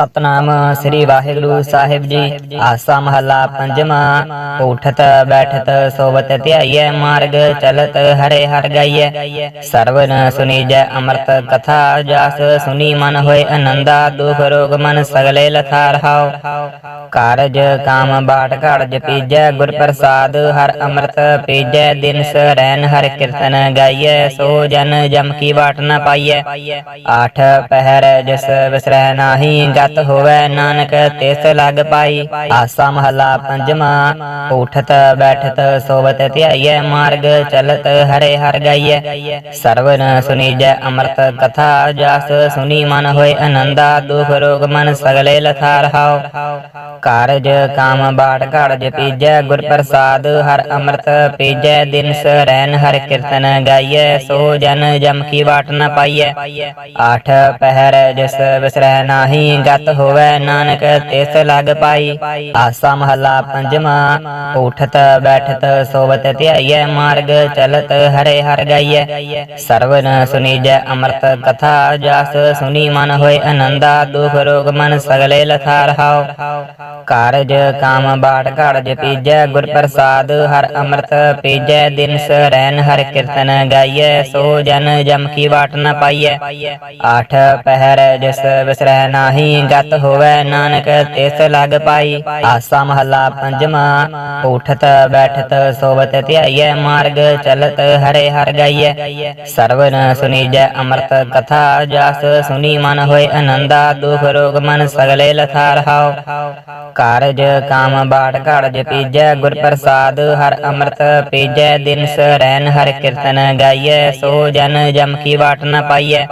ਸਤਨਾਮ ਸ੍ਰੀ ਵਾਹਿਗੁਰੂ ਸਾਹਿਬ ਜੀ। ਆਸਾ ਮਹੱਲਾ ਪੰਜਵਾਂ, ਉਠਤ, ਬੈਠਤ, ਸੋਵਤ, ਧਿਆਈਐ, ਮਾਰਗ, ਚਲਤ, ਹਰੇ ਹਰ ਗਾਈਐ। ਸਰਵਨ ਸੁਨੀਜੈ ਅੰਮ੍ਰਿਤ ਕਥਾ ਜਾਸ, ਸੁਨੀ ਮਨ ਹੋਏ ਆਨੰਦਾ ਦੁਖ ਰੋਗ ਮਨ ਸਗਲੇ ਲਥਾ ਰਹਾਉ ਕਾਰਜ ਕਾਮ ਬਾਟ ਘੜ ਜਪੀਜੈ ਗੁਰ ਪ੍ਰਸਾਦ ਹਰ ਅੰਮ੍ਰਿਤ ਪੀਜੈ ਦਿਨ ਸਰੈਨ ਹਰ ਕੀਰਤਨ ਗਾਈਐ, ਸੋ ਜਨ ਜਮ ਕੀ ਬਾਟ ਨ ਪਾਈਐ। ਆਠ ਪਹਿਰ ਜਿਸ ਵਿਸਰੈ ਨਾਹੀ, ਗਤ ਹੋਵੇ ਨਾਨਕ, ਤਿਸ ਲਗ ਪਾਈ। ਆਸਾ ਮਹਲਾ ਪੰਜਵਾਂ, ਉਠਤ, ਬੈਠਤ, ਸੋਵਤ, ਧਿਆਈਐ, ਮਾਰਗ, ਚਲਤ, ਹਰੇ ਹਰ ਗਾਈਐ। ਸਰਵਨ ਸੁਨੀਜੈ, ਅੰਮ੍ਰਿਤ ਕਥਾ, ਜਸ ਸੁਨੀ ਮਨ ਹੋਏ ਆਨੰਦਾ ਦੁਖ ਰੋਗ ਮਨ ਸਗਲੇ ਲਥਾ ਰਹਾਉ ਕਾਰਜ, ਕਾਮ, ਬਾਟ ਘੜ ਜਪੀਜੈ ਗੁਰ ਪ੍ਰਸਾਦ, ਹਰ ਅੰਮ੍ਰਿਤ ਪੀਜੈ ਦਿਨ ਸਰੈਨ ਹਰ ਕੀਰਤਨ ਗਾਈਐ, ਸੋ ਜਨ ਜਮ ਕੀ ਬਾਟ ਨ ਪਾਈਐ। ਆਠ, ਪਹਿਰ, ਜਿਸ ਵਿਸਰੈ ਨਾਹੀ ਗਤ ਹੋਵੇ ਨਾਨਕ ਤਿਸ ਲਗ ਪਾਈ। ਆਸਾ ਮਹਲਾ ਪੰਜਵਾਂ, ਉਠਤ ਬੈਠਤ ਸੋਵਤ ਧਿਆਈਐ ਮਾਰਗ, ਚਲਤ ਹਰੇ ਹਰ ਗਾਈਐ। ਸਰਵਨ ਸੁਨੀਜੈ ਅੰਮ੍ਰਿਤ ਕਥਾ ਜਸ, ਸੁਨੀ ਮਨ ਹੋਏ ਆਨੰਦਾ ਦੁਖ ਰੋਗ ਮਨ ਸਗਲੇ ਲਥਾ ਰਹਾਉ ਕਾਰਜ ਕਾਮ ਬਾਟ ਘੜ ਜਪੀਜੈ ਗੁਰ ਪ੍ਰਸਾਦ ਹਰ ਅੰਮ੍ਰਿਤ ਪੀਜੈ ਦਿਨ ਸਰੈਨ ਹਰ ਕੀਰਤਨ ਗਾਈਐ, ਸੋ ਜਨ ਜਮ ਕੀ ਵਾਟ ਨ ਪਾਈਐ। ਆਠ ਪਹਿਰ ਜਿਸ ਵਿਸਰੈ ਨਾਹੀ ਗਤ ਹੋਵੇ ਨਾਨਕ ਤਿਸ ਲਗ ਪਾਈ। ਆਸਾ ਮਹੱਲਾ ਪੰਜਵਾਂ, ਉਠਤ ਬੈਠਤ ਸੋਵਤ ਧਿਆਈਐ, ਮਾਰਗ ਚਲਤ ਹਰੇ ਹਰ ਗਾਈਐ। ਸਰਵਨ ਸੁਨੀਜੈ ਅੰਮ੍ਰਿਤ ਕਥਾ ਜਸ ਸੁਨੀ ਮਨ ਹੋਏ ਆਨੰਦਾ ਦੁਖ ਰੋਗ ਮਨ ਸਗਲੇ ਲਥਾ ਰਹਾਉ ਕਾਰਜ ਕਾਮ ਬਾਟ ਘੜ ਜਪੀਜੈ ਗੁਰ ਪ੍ਰਸਾਦ ਹਰ ਅੰਮ੍ਰਿਤ ਪੀਜੈ ਦਿਨ ਸਰੈਨ ਹਰ ਕੀਰਤਨ ਗਾਈਐ, ਸੋ ਜਨ ਜਮ ਕੀ ਵਾਟ ਨ ਪਾਈਐ।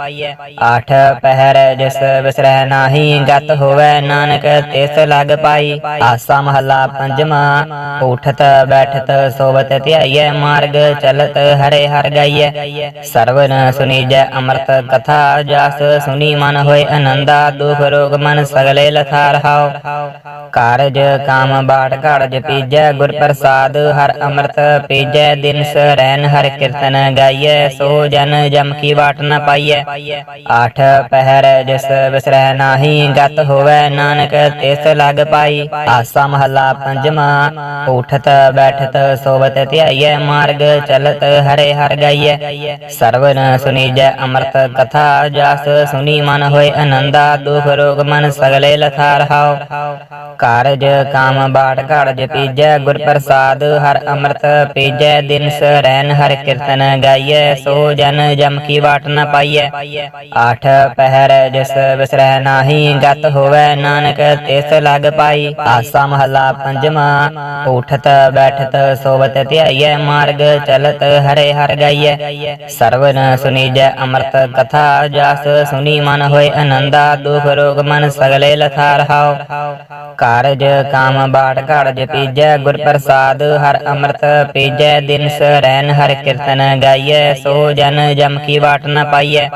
ਆਠ ਪਹਿਰ ਜਿਸ ਵਿਸਰੈ ਨਾਹੀ ਗਤ ਹੋਵੇ ਨਾਨਕ, ਤਿਸ ਲਗ ਪਾਈ। ਆਸਾ ਮਹੱਲਾ ਪੰਜਵਾਂ, ਉਠਤ, ਬੈਠਤ, ਸੋਵਤ, ਧਿਆਈਐ, ਮਾਰਗ, ਚਲਤ, ਹਰੇ ਹਰ ਗਾਈਐ। ਸਰਵਨ ਸੁਨੀਜੈ ਅੰਮ੍ਰਿਤ ਕਥਾ ਜਸ ਸੁਨੀ ਮਨ ਹੋਏ ਅਨੰਦਾ, ਦੁਖ ਰੋਗ ਮਨ ਸਗਲੇ ਲਥਾ ਰਹਾਉ ਕਾਰਜ ਕਾਮ ਬਾਟ ਘੜ ਜਪੀਜੈ ਗੁਰ ਪ੍ਰਸਾਦ ਹਰ ਅੰਮ੍ਰਿਤ ਪੀਜੈ। ਦਿਨ ਸਰੈਨ ਹਰ ਕੀਰਤਨ ਗਾਈਐ, ਸੋ ਜਨ ਜਮ ਕੀ ਬਾਟ ਨ ਪਾਈਐ। ਆਠ ਪਹਿਰ, ਜਿਸ ਵਿਸਰੈ ਨਾਹੀ ਗਤ ਹੋਵੇ ਨਾਨਕ, ਤਿਸ ਲਗ ਪਾਈ। ਆਸਾ ਮਹੱਲਾ ਪੰਜਵਾਂ ਉਠਤ, ਬੈਠਤ, ਸੋਵਤ, ਧਿਆਈਐ, ਮਾਰਗ, ਚਲਤ, ਹਰੇ ਹਰ ਗਾਈਐ। ਸਰਵਨ ਸੁਨੀਜੈ ਅਮਰਤ ਕਥਾ ਜਸ, ਸੁਨੀ ਮਨ ਹੋਏ ਆਨੰਦਾ ਦੁਖ ਰੋਗ ਮਨ ਸਗਲੇ ਲਥਾ ਰਹਾਉ ਕਾਰਜ, ਕਾਮ, ਬਾਟ ਘੜ ਜਪੀਜੈ ਗੁਰ ਪ੍ਰਸਾਦ ਹਰ ਅੰਮ੍ਰਿਤ ਪੀਜੈ ਦਿਨ ਸਰੈਨ ਹਰ ਕੀਰਤਨ ਗਾਈਐ, ਸੋ ਜਨ ਜਮ ਕੀ ਵਾਟ ਨ ਪਾਈਐ। ਆਠ, ਪਹਿਰ, ਜਿਸ ਵਿਸਰੈ ਨਾਹੀ ਗਤ ਹੋਵੇ, ਨਾਨਕ ਤਿਸ ਲਗ ਪਾਈ। ਆਸਾ ਮਹੱਲਾ ਪੰਜਵਾਂ, ਉਠਤ, ਬੈਠਤ, ਸੋਵਤ, ਧਿਆਈਐ, ਮਾਰਗ, ਚਲਤ, ਹਰੇ ਹਰ ਗਾਈਐ। ਸਰਵਨ ਸੁਨੀਜੈ, ਅੰਮ੍ਰਿਤ ਕਥਾ, ਜਸ ਸੁਨੀ ਮਨ ਹੋਏ ਆਨੰਦਾ ਦੁਖ ਰੋਗ ਮਨ ਸਗਲੇ ਲਥਾ ਰਹਾਉ ਕਾਰਜ, ਕਾਮ, ਬਾਟ ਘੜ ਜਪੀਜੈ ਗੁਰ ਪ੍ਰਸਾਦ ਹਰ ਅੰਮ੍ਰਿਤ ਪੀਜੈ, ਦਿਨ ਸਰੈਨ ਹਰ ਕੀਰਤਨ ਗਾਈਐ, ਸੋ ਜਨ ਜਮ ਕੀ ਵਾਟ ਨ ਪਾਈਐ।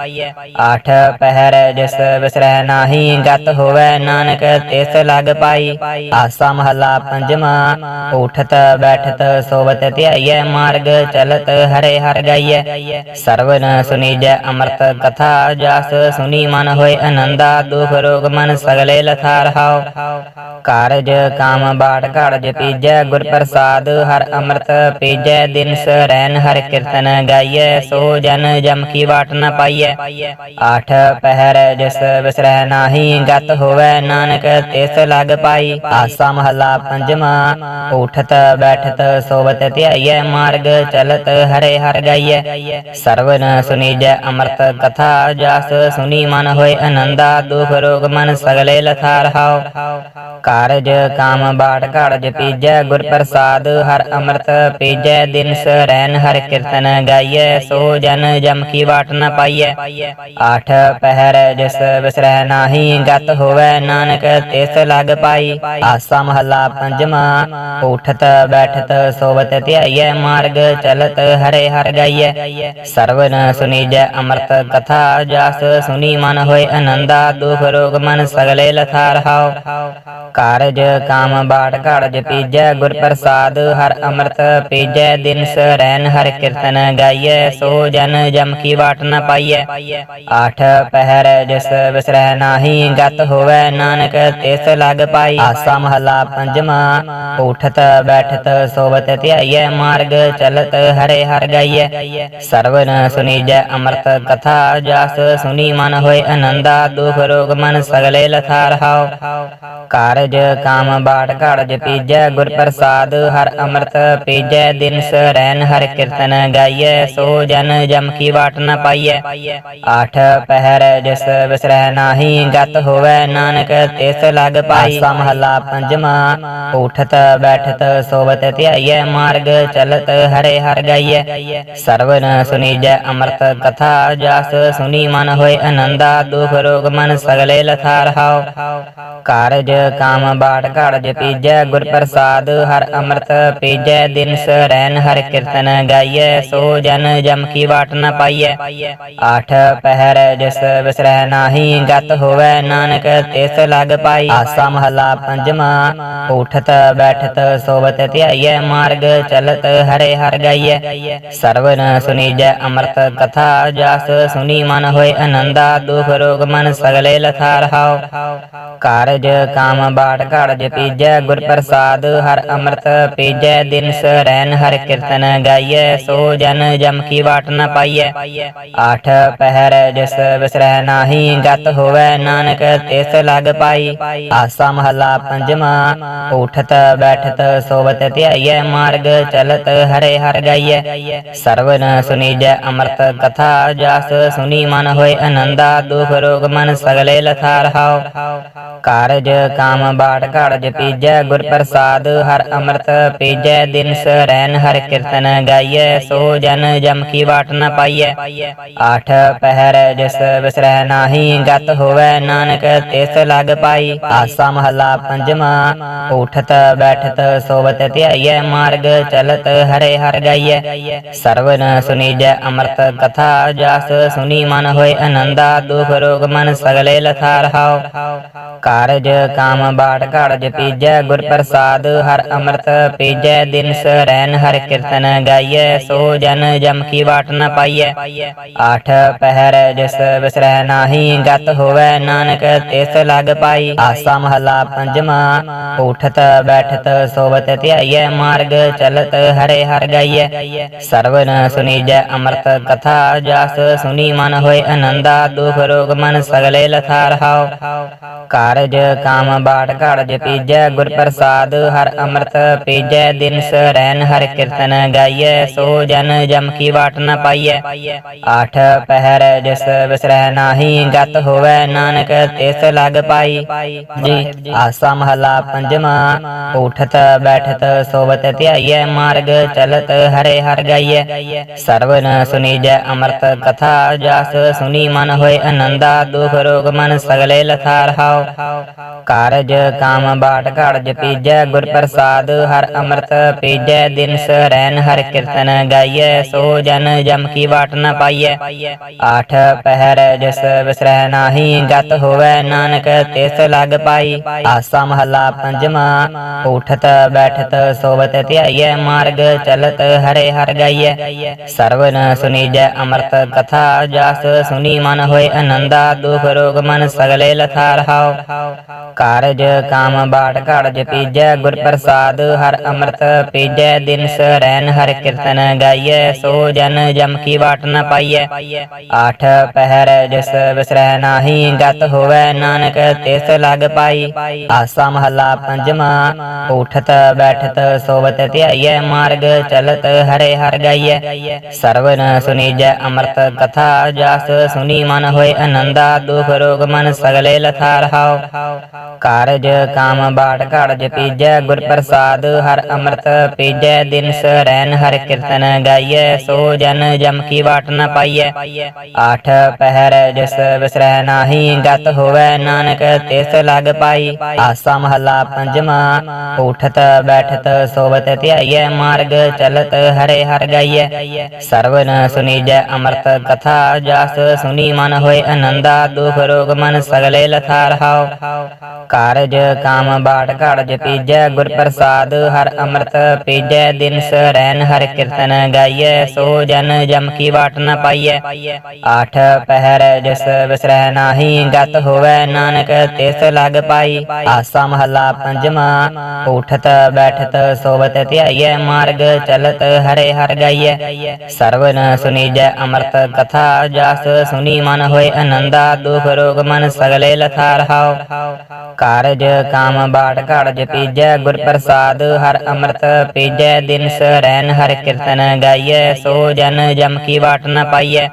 ਆਠ, ਪਹਿਰ, ਜਿਸ ਵਿਸਰੈ ਨਾਹੀ ਗਤ ਹੋਵੇ ਨਾਨਕ ਤਿਸ ਲਗ ਪਾਈ। ਆਸਾ ਮਹੱਲਾ ਪੰਜਵਾਂ, ਉਠਤ ਬੈਠਤ ਸੋਵਤ ਧਿਆਈਐ ਮਾਰਗ, ਚਲਤ ਹਰੇ ਹਰ ਗਾਈਐ। ਸਰਵਨ ਸੁਨੀਜੈ ਅੰਮ੍ਰਿਤ ਕਥਾ, ਜਸ ਸੁਨੀ ਮਨ ਹੋਏ ਆਨੰਦਾ ਦੁਖ ਰੋਗ ਮਨ ਸਗਲੇ ਲਥਾ ਰਹਾਉ ਕਾਰਜ ਕਾਮ ਬਾਟ ਘੜ ਜਪੀਜੈ ਗੁਰ ਪ੍ਰਸਾਦ ਹਰ ਅੰਮ੍ਰਿਤ ਪੀਜੈ, ਦਿਨ ਸਰੈਨ ਹਰ ਕੀਰਤਨ ਗਾਈਐ, ਸੋ ਜਨ ਜਮ ਕੀ ਬਾਟ ਨ ਪਾਈਐ। ਆਠ ਪਹਿਰ, ਜਿਸ ਵਿਸਰੈ ਨਾਹੀ ਗਤ ਹੋਵੇ ਨਾਨਕ, ਤਿਸ ਲਗ ਪਾਈ ਆਸਾ ਮਹਲਾ ਪੰਜਵਾਂ। ਉਠਤ, ਬੈਠਤ, ਸੋਵਤ, ਧਿਆਈਐ, ਮਾਰਗ ਚਲਤ, ਹਰੇ ਹਰ ਗਾਈਐ। ਸਰਵਨ ਸੁਨੀਜੈ, ਅੰਮ੍ਰਿਤ ਕਥਾ ਜਸ, ਸੁਨੀ ਮਨ ਹੋਏ ਆਨੰਦਾ ਦੁਖ ਰੋਗ ਮਨ ਸਗਲੇ ਲਥਾ ਰਹਾਉ ਕਾਰਜ, ਕਾਮ, ਬਾਟ ਘੜ ਜਪੀਜੈ ਗੁਰ ਪ੍ਰਸਾਦ ਹਰ ਅੰਮ੍ਰਿਤ ਪੀਜੈ, ਦਿਨ ਸਰੈਨ ਹਰ ਕੀਰਤਨ ਗਾਈਐ, ਸੋ ਜਨ ਜਮ ਕੀ ਬਾਟ ਨ ਪਾਈਐ। ਆਠ, ਪਹਿਰ, ਜਿਸ ਵਿਸਰੈ ਨਾਹੀ ਗਤ ਹੋਵੇ ਨਾਨਕ ਤਿਸ ਲਗ ਪਾਈ। ਆਸਾ ਮਹੱਲਾ ਪੰਜਵਾਂ, ਉਠਤ, ਬੈਠਤ, ਸੋਵਤ, ਧਿਆਈਐ, ਮਾਰਗ, ਚਲਤ, ਹਰੇ ਹਰ ਗਾਈਐ। ਸਰਵਨ ਸੁਨੀਜੈ, ਅੰਮ੍ਰਿਤ ਕਥਾ ਜਸ, ਸੁਨੀ ਮਨ ਹੋਏ ਆਨੰਦਾ ਦੁਖ ਰੋਗ ਮਨ ਸਗਲੇ ਲਥਾ ਰਹਾਉ ਕਾਰਜ, ਕਾਮ, ਬਾਟ ਘੜ ਜਪੀਜੈ ਗੁਰ ਪ੍ਰਸਾਦ, ਹਰ ਅੰਮ੍ਰਿਤ ਪੀਜੈ, ਦਿਨ ਸਰੈਨ ਹਰ ਕੀਰਤਨ ਗਾਈਐ, ਸੋ ਜਨ ਜਮ ਕੀ ਬਾਟ ਨ ਪਾਈਐ। ਆਠ, ਪਹਿਰ, ਜਿਸ ਵਿਸਰੈ ਨਾਹੀ ਗਤ ਹੋਵੇ ਨਾਨਕ, ਤਿਸ ਲਗ ਪਾਈ ਆਸਾ ਮਹਲਾ ਪੰਜਵਾਂ। ਉਠਤ, ਬੈਠਤ, ਸੋਵਤ, ਧਿਆਈਐ, ਮਾਰਗ ਚਲਤ, ਹਰੇ ਹਰ ਗਾਈਐ। ਸਰਵਨ ਸੁਨੀਜੈ, ਅੰਮ੍ਰਿਤ ਕਥਾ ਜਸ ਸੁਨੀ ਮਨ ਹੋਏ ਆਨੰਦਾ ਦੁਖ ਰੋਗ ਮਨ ਸਗਲੇ ਲਥਾ ਰਹਾਉ ਕਾਰਜ, ਕਾਮ, ਬਾਟ ਘੜਜ ਪੀਜੈ, ਗੁਰ ਪ੍ਰਸਾਦ, ਹਰ ਅੰਮ੍ਰਿਤ ਪੀਜੈ ਦਿਨ ਸਰੈਨ ਹਰ ਕੀਰਤਨ ਗਾਈਐ, ਸੋ ਜਨ ਜਮ ਕੀ ਬਾਟ ਨ ਪਾਈਐ। ਆਠ, ਪਹਿਰ, ਜਿਸ, ਵਿਸਰੈ ਨਾਹੀ, ਗਤ ਹੋਵੇ ਨਾਨਕ ਤਿਸ ਲਗ ਪਾਈ ਆਸਾ ਮਹਲਾ ਪੰਜਵਾਂ ਉਠਤ ਬੈਠਤ ਸੋਵਤ ਧਿਆਈਐ ਮਾਰਗ, ਚਲਤ ਹਰੇ ਹਰ ਗਾਈਐ। ਸਰਵਨ ਸੁਨੀਜੈ ਅੰਮ੍ਰਿਤ ਕਥਾ ਜਸ, ਸੁਨੀ ਮਨ ਹੋਏ ਆਨੰਦਾ ਦੁਖ ਰੋਗ ਮਨ ਸਗਲੇ ਲਥਾ ਰਹਾਉ ਕਾਰਜ ਕਾਮ ਬਾਟ ਘੜਜ ਪੀਜੈ, ਗੁਰ ਪ੍ਰਸਾਦ ਹਰ ਅੰਮ੍ਰਿਤ ਪੀਜੈ। ਦਿਨ ਸਰੈਨ ਹਰ ਕੀਰਤਨ ਗਾਈਐ, ਸੋ ਜਨ ਜਮ ਕੀ ਬਾਟ ਨ ਪਾਈਐ। ਆਠ ਪਹਿਰ ਜਿਸ ਵਿਸਰੈ ਨਾਹੀ, ਗਤ ਹੋਵੇ ਨਾਨਕ ਤਿਸ ਲਗ ਪਾਈ। ਆਸਾ ਮਹਲਾ ਪੰਜਵਾਂ, ਉਠਤ ਬੈਠਤ ਸੋਵਤ ਧਿਆਈਐ, ਮਾਰਗ ਚਲਤ ਹਰੇ ਹਰ ਗਾਈਐ। ਸਰਵਨ ਸੁਨੀਜੈ ਅੰਮ੍ਰਿਤ ਕਥਾ ਜਸ, ਸੁਨੀ ਮਨ ਹੋਏ ਆਨੰਦਾ ਦੁਖ ਰੋਗ ਮਨ ਸਗਲੇ ਲਥਾ ਰਹਾਉ ਕਾਰਜ ਕਾਮ ਬਾਟ ਘੜਜ ਪੀਜੈ, ਗੁਰ ਪ੍ਰਸਾਦ ਹਰ ਅੰਮ੍ਰਿਤ ਪੀਜੈ ਦਿਨ ਸਰੈਨ ਹਰ ਕੀਰਤਨ ਗਾਈਐ, ਸੋ ਜਨ ਜਮ ਕੀ ਵਾਟ ਨ ਪਾਈਐ। ਆਠ ਪਹਿਰ ਜਿਸ ਵਿਸਰੈ ਨਾਹੀ, ਗਤ ਹੋਵੇ ਨਾਨਕ ਤਿਸ ਲਗ ਪਾਈ? ਆਸਾ ਮਹਲਾ ਪੰਜਵਾਂ, ਉਠਤ ਬੈਠਤ ਸੋਵਤ ਧਿਆਈਐ, ਮਾਰਗ ਚਲਤ ਹਰੇ ਹਰ ਗਾਈਐ। ਸਰਵਨ ਸੁਨੀਜੈ ਅਮਰਤ ਕਥਾ ਜਾਸ, ਸੁਨੀ ਮਨ ਹੋਏ ਆਨੰਦਾ ਦੁਖ ਰੋਗ ਮਨ ਸਗਲੇ ਲਥਾ ਰਹਾਉ ਕਾਰਜ ਕਾਮ ਬਾਟ ਘੜਜ ਪੀਜੈ ਗੁਰ ਪ੍ਰਸਾਦ ਹਰ ਅੰਮ੍ਰਿਤ ਪੀਜੈ, ਦਿਨ ਸਰੈਨ ਹਰ ਕੀਰਤਨ ਗਾਈਐ, ਸੋ ਜਨ ਜਮ ਕੀ ਬਾਟ ਨ ਪਾਈਐ। ਆਠ ਪਹਿਰ, ਜਿਸ ਵਿਸਰੈ ਨਾਹੀ, ਗਤ ਹੋਵੇ ਨਾਨਕ ਤਿਸ ਲਗ ਪਾਈ। ਆਸਾ ਮਹਲਾ ਪੰਜਵਾਂ ਉਠਤ ਬੈਠਤ ਸੋਵਤ ਧਿਆਈਐ, ਮਾਰਗ ਚਲਤ ਹਰੇ ਹਰ ਗਾਈਐ। ਸਰਵਨ ਸੁਨੀਜੈ ਅੰਮ੍ਰਿਤ ਕਥਾ ਜਸ, ਸੁਨੀ ਮਨ ਹੋਏ ਆਨੰਦਾ ਦੁਖ ਰੋਗ ਮਨ ਸਗਲੇ ਲਥਾ ਰਹਾਉ ਕਾਰਜ ਕਾਮ ਬਾਟ ਘੜਜ ਪੀਜੈ, ਗੁਰ ਪ੍ਰਸਾਦ ਹਰ ਅੰਮ੍ਰਿਤ ਪੀਜੈ, ਦਿਨ ਸਰੈਨ ਹਰ ਕੀਰਤਨ ਗਾਈਐ, ਸੋ ਜਨ ਜਮ ਕੀ ਬਾਟ ਨ ਪਾਈਐ। ਆਠ ਪਹਿਰ ਜਿਸ ਵਿਸਰੈ ਨਾਹੀ, ਗਤ ਹੋਵੇ ਨਾਨਕ ਤਿਸ ਲਗ ਪਾਈ। ਆਸਾ ਮਹਲਾ ਪੰਜਵਾਂ, ਉਠਤ ਬੈਠਤ ਸੋਵਤ ਧਿਆਈਐ, ਮਾਰਗ ਚਲਤ ਹਰੇ ਹਰ ਗਾਈਐ। ਸਰਵਨ ਸੁਨੀਜੈ ਅੰਮ੍ਰਿਤ ਕਥਾ ਜਸ, ਸੁਨੀ ਮਨ ਹੋਏ ਆਨੰਦਾ ਦੁਖ ਰੋਗ ਮਨ ਸਗਲੇ ਲਥਾ ਰਹਾਉ ਕਾਰਜ ਕਾਮ ਬਾਟ ਘੜਜ ਪੀਜੈ, ਗੁਰ ਪ੍ਰਸਾਦ ਹਰ ਅੰਮ੍ਰਿਤ ਪੀਜੈ ਦਿਨ ਸਰੈਨ ਹਰ ਕੀਰਤਨ ਗਾਈਐ, ਸੋ ਜਨ ਜਮ ਕੀ ਬਾਟ ਨ ਪਾਈਐ। ਆਠ ਪਹਿਰ ਜਿਸ ਵਿਸਰੈ ਨਾਹੀ, ਗਤ ਹੋਵੇ ਨਾਨਕ ਤਿਸ ਲਗ ਪਾਈ। ਜੀ ਆਸਾ ਮਹਲਾ ਪੰਜਵਾਂ, ਉਠਤ, ਬੈਠਤ, ਸੋਵਤ, ਧਿਆਈਐ, ਮਾਰਗ, ਚਲਤ, ਹਰੇ ਹਰ ਗਾਈਐ। ਸਰਵਨ ਸੁਨੀਜੈ, ਅੰਮ੍ਰਿਤ ਕਥਾ, ਜਸ ਸੁਨੀ ਮਨ ਹੋਏ ਆਨੰਦਾ ਦੁਖ ਰੋਗ ਮਨ ਸਗਲੇ ਲਥਾ ਰਹਾਉ ਕਾਰਜ, ਕਾਮ, ਬਾਟ ਘੜਜ ਪੀਜੈ, ਗੁਰ ਪ੍ਰਸਾਦ, ਹਰ ਅੰਮ੍ਰਿਤ ਪੀਜੈ ਦਿਨ ਸਰੈਨ ਹਰ ਕੀਰਤਨ ਗਾਈਐ, ਸੋ ਜਨ ਜਮ ਕੀ ਬਾਟ ਨ ਪਾਈਐ। ਆਠ, ਪਹਿਰ, ਜਿਸ, ਵਿਸਰੈ ਨਾਹੀ, ਗਤ ਹੋਵੇ ਨਾਨਕ ਤਿਸ ਲਗ ਪਾਈ? ਆਸਾ ਮਹਲਾ ਪੰਜਵਾਂ, ਉਠਤ, ਬੈਠਤ, ਸੋਵਤ, ਧਿਆਈਐ, ਮਾਰਗ, ਚਲਤ, ਹਰੇ ਹਰ ਗਾਈਐ। ਸਰਵਨ ਸੁਨੀਜੈ, ਅਮਰਤ ਕਥਾ, ਜਾਸ ਸੁਨੀ ਮਨ ਹੋਏ ਆਨੰਦਾ ਦੁਖ ਰੋਗ ਮਨ ਸਗਲੇ ਲਥਾ ਰਹਾਉ ਕਾਰਜ ਕਾਮ ਬਾਟ ਘੜਜ ਪੀਜੈ, ਗੁਰ ਪ੍ਰਸਾਦ ਹਰ ਅੰਮ੍ਰਿਤ ਪੀਜੈ। ਦਿਨ ਸਰੈਨ ਹਰ ਕੀਰਤਨ ਗਾਈਐ, ਸੋ ਜਨ ਜਮ ਕੀ ਬਾਟ ਨ ਪਾਈਐ। ਆਠ ਪਹਿਰ ਜਿਸ ਵਿਸਰੈ ਨਾਹੀ, ਗਤ ਹੋਵੇ ਨਾਨਕ ਤਿਸ ਲਗ ਪਾਈ। ਆਸਾ ਮਹਲਾ ਪੰਜਵਾਂ, ਉਠਤ ਬੈਠਤ ਸੋਵਤ ਧਿਆਈਐ ਮਾਰਗ, ਚਲਤ ਹਰੇ ਹਰ ਗਾਈਐ। ਸਰਵਨ ਸੁਨੀਜੈ ਅੰਮ੍ਰਿਤ ਕਥਾ ਜਸ, ਸੁਨੀ ਮਨ ਹੋਏ ਆਨੰਦਾ ਦੁਖ ਰੋਗ ਮਨ ਸਗਲੇ ਲਥਾ ਰਹਾਉ ਕਾਰਜ ਕਾਮ ਬਾਟ ਘੜਜ ਪੀਜੈ, ਗੁਰ ਪ੍ਰਸਾਦ ਹਰ ਅੰਮ੍ਰਿਤ ਪੀਜੈ ਦਿਨ ਸਰੈਨ ਹਰ ਕੀਰਤਨ ਗਾਈਐ, ਸੋ ਜਨ ਜਮ ਕੀ ਵਾਟ ਨ ਪਾਈਐ। ਆਠ ਪਹਿਰ ਜਿਸ ਵਿਸਰੈ ਨਾਹੀ, ਗਤ ਹੋਵੇ ਨਾਨਕ ਤਿਸ ਲਗ ਪਾਈ। ਆਸਾ ਮਹਲਾ ਪੰਜਵਾਂ, ਉਠਤ ਬੈਠਤ ਸੋਵਤ ਧਿਆਈਐ ਮਾਰਗ, ਚਲਤ ਹਰੇ ਹਰ ਗਾਈਐ। ਸਰਵਨ ਸੁਨੀਜੈ ਅੰਮ੍ਰਿਤ ਕਥਾ ਜਸ, ਸੁਨੀ ਮਨ ਹੋਏ ਆਨੰਦਾ ਦੁਖ ਰੋਗ ਮਨ ਸਗਲੇ ਲਥਾ ਰਹਾਉ ਕਾਰਜ ਕਾਮ ਬਾਟ ਘੜਜ ਪੀਜੈ, ਗੁਰ ਪ੍ਰਸਾਦ ਹਰ ਅੰਮ੍ਰਿਤ ਪੀਜੈ ਦਿਨ ਸਰੈਨ ਹਰ ਕੀਰਤਨ ਗਾਈਐ, ਸੋ ਜਨ ਜਮ ਕੀ ਵਾਟ ਨ ਪਾਈਐ। ਆਠ ਪਹਿਰ ਜਿਸ ਵਿਸਰੈ ਨਾਹੀ, ਗਤ ਹੋਵੇ ਨਾਨਕ ਤਿਸ ਲਗ ਪਾਈ। ਆਸਾ ਮਹੱਲਾ ਪੰਜਵਾਂ, ਉਠਤ ਬੈਠਤ ਸੋਵਤ ਧਿਆਈਐ ਮਾਰਗ, ਚਲਤ ਹਰੇ ਹਰ ਗਾਈਐ। ਸਰਵਨ ਸੁਨੀਜੈ ਅੰਮ੍ਰਿਤ ਕਥਾ ਜਸ, ਸੁਨੀ ਮਨ ਹੋਏ ਆਨੰਦਾ ਦੁਖ ਰੋਗ ਮਨ ਸਗਲੇ ਲਥਾ ਰਹਾਉ ਕਾਰਜ ਕਾਮ ਬਾਟ ਕਾਰਜ ਪੀਜੈ, ਗੁਰ ਪ੍ਰਸਾਦ ਹਰ ਅੰਮ੍ਰਿਤ ਪੀਜੈ ਦਿਨ ਸਰੈਨ ਹਰ ਕੀਰਤਨ ਗਾਈਐ, ਸੋ ਜਨ ਜਮ ਕੀ ਬਾਟ ਨ ਪਾਈਐ।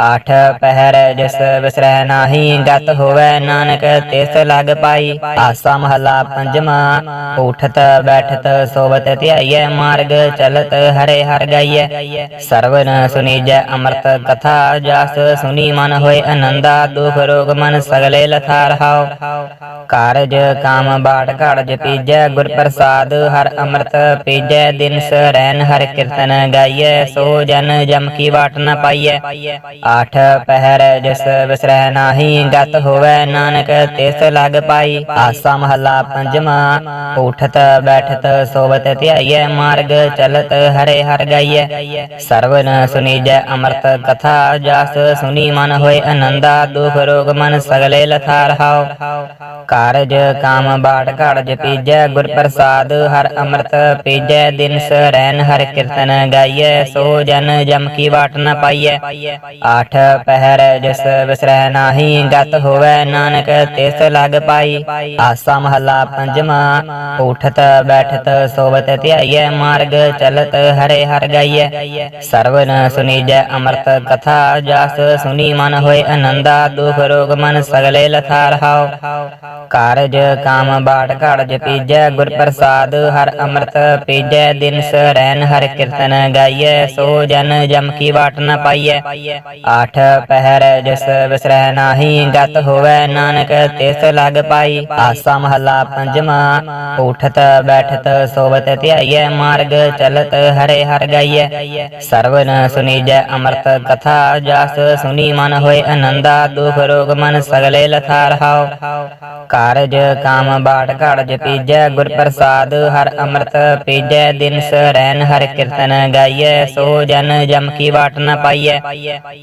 ਆਠ ਪਹਿਰ ਜਿਸ ਵਿਸਰੈ ਨਾਹੀ, ਗਤ ਹੋਵੇ ਨਾਨਕ ਤਿਸ ਲਗ ਪਾਈ। ਆਸਾ ਮਹਲਾ ਪੰਜਵਾਂ, ਉਠਤ ਬੈਠਤ ਸੋਵਤ ਧਿਆਈਐ ਮਾਰਗ, ਚਲਤ ਹਰੇ ਹਰ ਗਾਈਐ। ਸਰਵਨ ਸੁਨੀਜੈ ਅੰਮ੍ਰਿਤ ਕਥਾ ਜਸ, ਸੁਨੀ ਮਨ ਹੋਏ ਆਨੰਦਾ ਦੁਖ ਰੋਗ ਮਨ ਸਗਲੇ ਲਥਾ ਰਹਾਉ ਕਾਰਜ ਕਾਮ ਬਾਟ ਕਾਰਜ ਪੀਜੈ ਗੁਰ ਪ੍ਰਸਾਦ ਹਰ ਅੰਮ੍ਰਿਤ ਪੀਜੈ, ਦਿਨ ਸਰੈਨ ਹਰ ਕੀਰਤਨ ਗਾਈਐ, ਸੋ ਜਨ ਜਮ ਕੀ ਬਾਟ ਨ ਪਾਈਐ। ਆਠ ਪਹਿਰ ਜਿਸ ਵਿਸਰੈ ਨਾਹੀ, ਗਤ ਹੋਵੇ ਨਾਨਕ ਤਿਸ ਲਗ ਪਾਈ। ਆਸਾ ਮਹੱਲਾ ਪੰਜਵਾਂ, ਉਠਤ ਬੈਠਤ ਸੋਵਤ ਧਿਆਈਐ, ਮਾਰਗ ਚਲਤ ਹਰੇ ਹਰ ਗਾਈਐ। ਸਰਵਨ ਸੁਨੀਜੈ ਅੰਮ੍ਰਿਤ ਕਥਾ ਜਾਸ, ਸੁਨੀ ਮਨ ਹੋਏ ਆਨੰਦਾ ਦੁਖ ਰੋਗ ਮਨ ਸਗਲੇ ਲਥਾ ਰਹਾਉ ਕਾਰਜ ਕਾਮ ਬਾਟ ਕਾਰਜ ਪੀਜੈ ਗੁਰ ਪ੍ਰਸਾਦ ਹਰ ਅੰਮ੍ਰਿਤ ਪੀਜੈ, ਦਿਨ ਸਰੈਨ ਹਰ ਕੀਰਤਨ ਗਾਈਐ, ਸੋ ਜਨ ਜਮ ਕੀ ਬਾਟ ਨ ਪਾਈਐ। ਆਠ ਪਹਿਰ, ਜਿਸ ਵਿਸਰੈ ਨਾਹੀ, ਗਤ ਹੋਵੇ ਨਾਨਕ ਤਿਸ ਲਗ ਪਾਈ। ਆਸਾ ਮਹੱਲਾ ਪੰਜਵਾਂ, ਉਠਤ ਬੈਠਤ ਸੋਵਤ ਧਿਆਈਐ ਮਾਰਗ, ਚਲਤ ਹਰੇ ਹਰ ਗਾਈਐ। ਸਰਵਨ ਸੁਨੀਜੈ ਅੰਮ੍ਰਿਤ ਕਥਾ ਜਾਸ, ਸੁਨੀ ਮਨ ਹੋਏ ਅਨੰਦਾ, ਦੁਖ ਰੋਗ ਮਨ ਸਗਲੇ ਲਥਾ ਰਹਾਉ ਕਾਰਜ ਕਾਮ ਬਾਟ ਕਾਰਜ ਪੀਜੈ, ਗੁਰ ਪ੍ਰਸਾਦ ਹਰ ਅੰਮ੍ਰਿਤ ਪੀਜੈ। ਦਿਨ ਸਰੈਨ ਹਰ ਕੀਰਤਨ ਗਾਈਐ, ਸੋ ਜਨ ਜਮ ਕੀ ਬਾਟ ਨ ਪਾਈਐ। ਆਠ ਪਹਿਰ ਜਿਸ ਵਿਸਰੈ ਨਾਹੀ, ਗਤ ਹੋਵੇ ਨਾਨਕ ਤਿਸ ਲਗ ਪਾਈ। ਆਸਾ ਮਹੱਲਾ ਪੰਜਵਾਂ, ਉਠਤ ਬੈਠਤ ਸੋਵਤ ਧਿਆਈਐ, ਮਾਰਗ ਚਲਤ ਹਰੇ ਹਰ ਗਾਈਐ। ਸਰਵਨ ਸੁਨੀਜੈ ਅਮਰਤ ਕਥਾ, ਜਸ ਸੁਨੀ ਮਨ ਹੋਏ ਆਨੰਦਾ ਦੁਖ ਰੋਗ ਮਨ ਸਗਲੇ ਲਥਾ ਰਹਾਉ ਕਾਰਜ ਕਾਮ ਬਾਟ ਕਾਰਜ ਪੀਜੈ, ਗੁਰ ਪ੍ਰਸਾਦ ਹਰ ਅੰਮ੍ਰਿਤ ਪੀਜੈ ਦਿਨ ਸਰੈਨ ਹਰ ਕੀਰਤਨ ਗਾਈਐ, ਸੋ ਜਨ ਜਮ ਕੀ ਬਾਟ ਨ ਪਾਈਐ।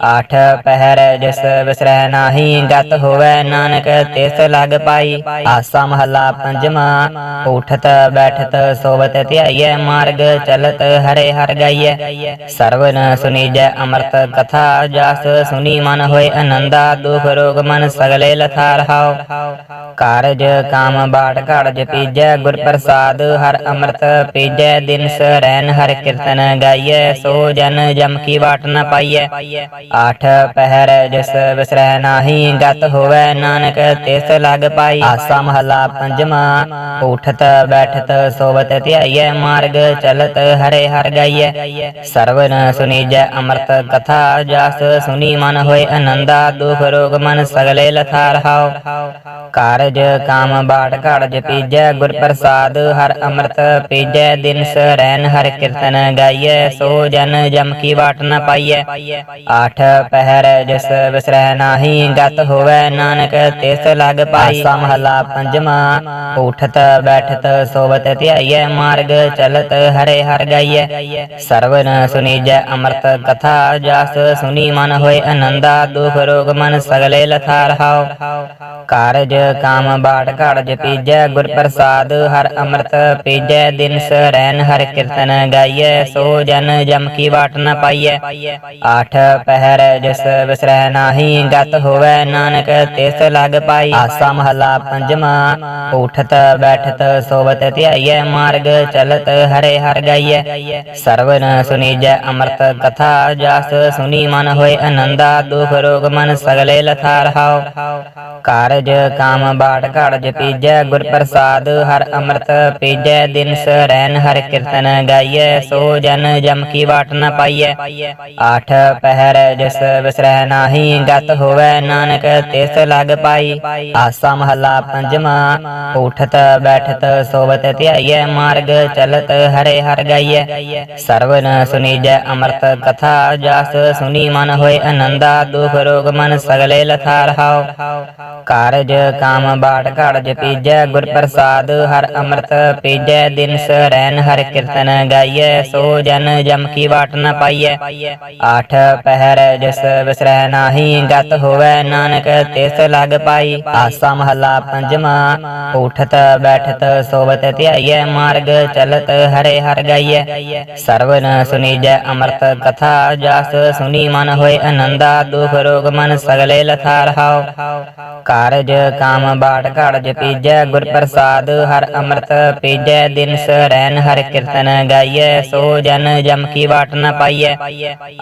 ਆਠ ਪਹਿਰ ਜਿਸ ਵਿਸਰੈ ਨਾਹੀ, ਗਤ ਹੋਵੇ ਨਾਨਕ ਤਿਸ ਲਗ ਪਾਈ। ਆਸਾ ਮਹੱਲਾ ਪੰਜਵਾਂ, ਉਠਤ ਬੈਠਤ ਸੋਵਤ ਧਿਆਈਐ ਮਾਰਗ, ਚਲਤ ਹਰੇ ਹਰ ਗਾਈਐ। ਸਰਵਨ ਸੁਨੀਜੈ ਅੰਮ੍ਰਿਤ ਕਥਾ ਜਾਸ, ਸੁਨੀ ਮਨ ਹੋਏ ਆਨੰਦਾ ਦੁਖ ਰੋਗ ਮਨ ਸਗਲੇ ਲਥਾ ਰਹਾਉ ਕਾਰਜ ਕਾਮ ਬਾਟ ਕਾਰਜ ਪੀਜੈ, ਗੁਰ ਪ੍ਰਸਾਦ ਹਰ ਅੰਮ੍ਰਿਤ ਪੀਜੈ। ਦਿਨ ਸਰੈਨ ਹਰ ਕੀਰਤਨ ਗਾਈਐ, ਸੋ ਜਨ ਜਮ ਕੀ ਬਾਟ ਨ ਪਾਈਐ। ਆਠ ਪਹਿਰ ਜਿਸ ਵਿਸਰੈ ਨਾਹੀ, ਗਤ ਹੋਵੇ ਨਾਨਕ ਤਿਸ ਲਗ ਪਾਈ। ਆਸਾ ਮਹੱਲਾ ਪੰਜਵਾਂ, ਉਠਤ ਬੈਠਤ ਸੋਵਤ ਧਿਆਈਐ, ਮਾਰਗ ਚਲਤ ਹਰੇ ਹਰ ਗਾਈਐ। ਸਰਵਨ ਸੁਨੀਜੈ ਅੰਮ੍ਰਿਤ ਕਥਾ ਜਸ, ਸੁਨੀ ਮਨ ਹੋਏ ਆਨੰਦਾ ਦੁਖ ਰੋਗ ਮਨ ਸਗਲੇ ਲਥਾ ਰਹਾਉ ਕਾਰਜ ਕਾਮ ਬਾਟ ਕਾਰਜ ਪੀਜੈ, ਗੁਰ ਪ੍ਰਸਾਦ ਹਰ ਅੰਮ੍ਰਿਤ ਪੀਜੈ ਦਿਨ ਸਰੈਨ ਹਰ ਕੀਰਤਨ ਗਾਈਐ, ਸੋ ਜਨ ਜਮ ਕੀ ਬਾਟ ਨ ਪਾਈਐ। ਆਠ ਪਹਿਰ ਜਿਸ ਵਿਸਰੈ ਨਾਹੀ, ਗਤ ਹੋਵੇ ਨਾਨਕ ਤਿਸ ਲਗ ਪਾਈ ਆਸਾ ਮਹੱਲਾ ਉਠਤ ਬੈਠਤ ਸੋਵਤ ਧਿਆਈਐ ਮਾਰਗ, ਚਲਤ ਹਰੇ ਹਰ ਗਾਈਐ। ਸਰਵਨ ਸੁਨੀਜੈ ਅੰਮ੍ਰਿਤ ਕਥਾ ਜਸ, ਸੁਨੀ ਮਨ ਹੋਏ ਆਨੰਦਾ ਦੁਖ ਰੋਗ ਮਨ ਸਗਲੇ ਲਥਾ ਰਹਾਉ ਕਾਰਜ ਕਾਮ ਬਾਟ ਕਾਰਜ ਪੀਜੈ, ਗੁਰ ਪ੍ਰਸਾਦ ਹਰ ਅੰਮ੍ਰਿਤ ਪੀਜੈ। ਦਿਨ ਸਰੈਨ ਹਰ ਕੀਰਤਨ ਗਾਈਐ, ਸੋ ਜਨ ਜਮ ਕੀ ਬਾਟ ਨ ਪਾਈਐ। ਆਠ ਪਹਿਰ ਜਿਸ ਵਿਸਰੈ ਨਾਹੀ, ਗਤ ਹੋਵੇ ਨਾਨਕ ਤਿਸ ਲਗ ਪਾਈ ਆਸਾ ਮਹੱਲਾ ਪੰਜਵਾਂ। ਉਠਤ, ਬੈਠਤ, ਸੋਵਤ, ਧਿਆਈਐ, ਮਾਰਗ, ਚਲਤ, ਹਰੇ ਹਰ ਗਾਈਐ। ਸਰਵਨ ਸੁਨੀਜੈ, ਅੰਮ੍ਰਿਤ ਕਥਾ ਜਸ, ਸੁਨੀ ਮਨ ਹੋਏ ਆਨੰਦਾ ਦੁਖ ਰੋਗ ਮਨ ਸਗਲੇ ਲਥਾ ਰਹਾਉ ਕਾਰਜ, ਕਾਮ, ਬਾਟ, ਕਾਰਜ ਪੀਜੈ ਗੁਰ ਪ੍ਰਸਾਦ ਹਰ ਅੰਮ੍ਰਿਤ ਪੀਜੈ, ਦਿਨ ਸਰੈਨ ਹਰ ਕੀਰਤਨ ਗਾਈਐ, ਸੋ ਜਨ ਜਮ ਕੀ ਵਾਟ ਨ ਪਾਈਐ। ਆਠ, ਪਹਿਰ, ਜਿਸ ਵਿਸਰੈ ਨਾਹੀ, ਗਤ ਹੋਵੇ ਨਾਨਕ ਤਿਸ ਲਗ ਪਾਈ। ਆਸਾ ਮਹੱਲਾ ਪੰਜਵਾਂ, ਉਠਤ ਬੈਠਤ ਸੋਵਤ ਧਿਆਈਐ, ਮਾਰਗ ਚਲਤ ਹਰੇ ਹਰ ਗਾਈਐ। ਸਰਵਨ ਸੁਨੀਜੈ ਅੰਮ੍ਰਿਤ ਕਥਾ, ਜਸ ਸੁਨੀ ਮਨ ਹੋਏ ਆਨੰਦਾ ਦੁਖ ਰੋਗ ਮਨ ਸਗਲੇ ਲਥਾ ਰਹਾਉ ਕਾਰਜ ਕਾਮ ਬਾਟ ਕਾਰਜ ਪੀਜੈ ਗੁਰ ਪ੍ਰਸਾਦ ਹਰ ਅੰਮ੍ਰਿਤ ਪੀਜੈ, ਦਿਨ ਸਰੈਨ ਹਰ ਕੀਰਤਨ ਗਾਈਐ, ਸੋ ਜਨ ਜਮ ਕੀ ਬਾਟ ਨ ਪਾਈਐ। ਆਠ ਪਹਿਰ ਜਿਸ ਵਿਸਰੈ ਨਾਹੀ, ਗਤ ਹੋਵੇ ਨਾਨਕ ਤਿਸ ਲਗ ਪਾਈ। ਆਸਾ ਮਹਲਾ ਪੰਜਵਾ, ਉਠਤ, ਬੈਠਤ, ਸੋਵਤ, ਧਿਆਈਐ, ਮਾਰਗ, ਚਲਤ, ਹਰੇ ਹਰ ਗਾਈਐ। ਸਰਵਨ ਸੁਨੀਜੈ, ਅੰਮ੍ਰਿਤ ਕਥਾ, ਜਸ ਸੁਨੀ ਮਨ ਹੋਏ ਆਨੰਦਾ ਦੁਖ ਰੋਗ ਮਨ ਸਗਲੇ ਲਥਾ ਰਹਾਉ ਕਾਰਜ, ਕਾਮ, ਬਾਟ ਘੜ ਪੀਜੈ ਗੁਰ ਪ੍ਰਸਾਦ ਹਰ ਅੰਮ੍ਰਿਤ ਪੀਜੈ, ਦਿਨ ਸਰੈਨ ਹਰ ਕੀਰਤਨ ਗਾਈਐ, ਸੋ ਜਨ ਜਮ ਕੀ ਬਾਟ ਨ ਪਾਈਐ।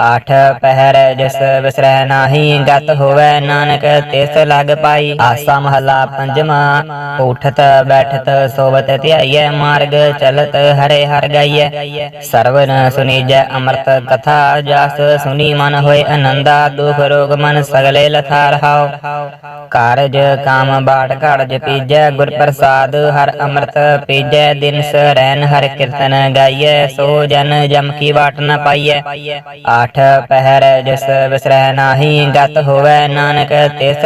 ਆਠ, ਪਹਿਰ, ਜਿਸ ਵਿਸਰੈ ਨਾਹੀ, ਗਤ ਹੋਵੇ, ਨਾਨਕ ਤਿਸ ਲਗ ਪਾਈ। ਆਸਾ ਮਹਲਾ ਪੰਜਵਾ, ਉਠਤ, ਬੈਠਤ, ਸੋਵਤ, ਧਿਆਈਐ, ਮਾਰਗ ਚਲਤ, ਹਰੇ ਹਰ ਗਾਈਐ। ਸਰਵਨ ਸੁਨੀਜੈ, ਅੰਮ੍ਰਿਤ ਕਥਾ ਜਸ, ਸੁਨੀ ਮਨ ਹੋਏ ਅਨੰਦਾ, ਦੁਖ ਰੋਗ ਮਨ ਸਗਲੇ ਲਥਾ ਰਹਾਉ ਕਾਰਜ, ਕਾਮ, ਬਾਟ ਘੜ ਪੀਜੈ, ਗੁਰ ਪ੍ਰਸਾਦ, ਹਰ ਅੰਮ੍ਰਿਤ ਪੀਜੈ ਦਿਨ ਸਰੈਨ ਹਰ ਕੀਰਤਨ ਗਾਈਐ, ਸੋ ਜਨ ਜਮ ਕੀ ਬਾਟ ਨ ਪਾਈਐ। ਆਠ, ਪਹਿਰ, ਜਿਸ, ਵਿਸਰੈ ਨਾਹੀ, ਗਤ ਹੋਵੇ ਨਾਨਕ, ਤਿਸ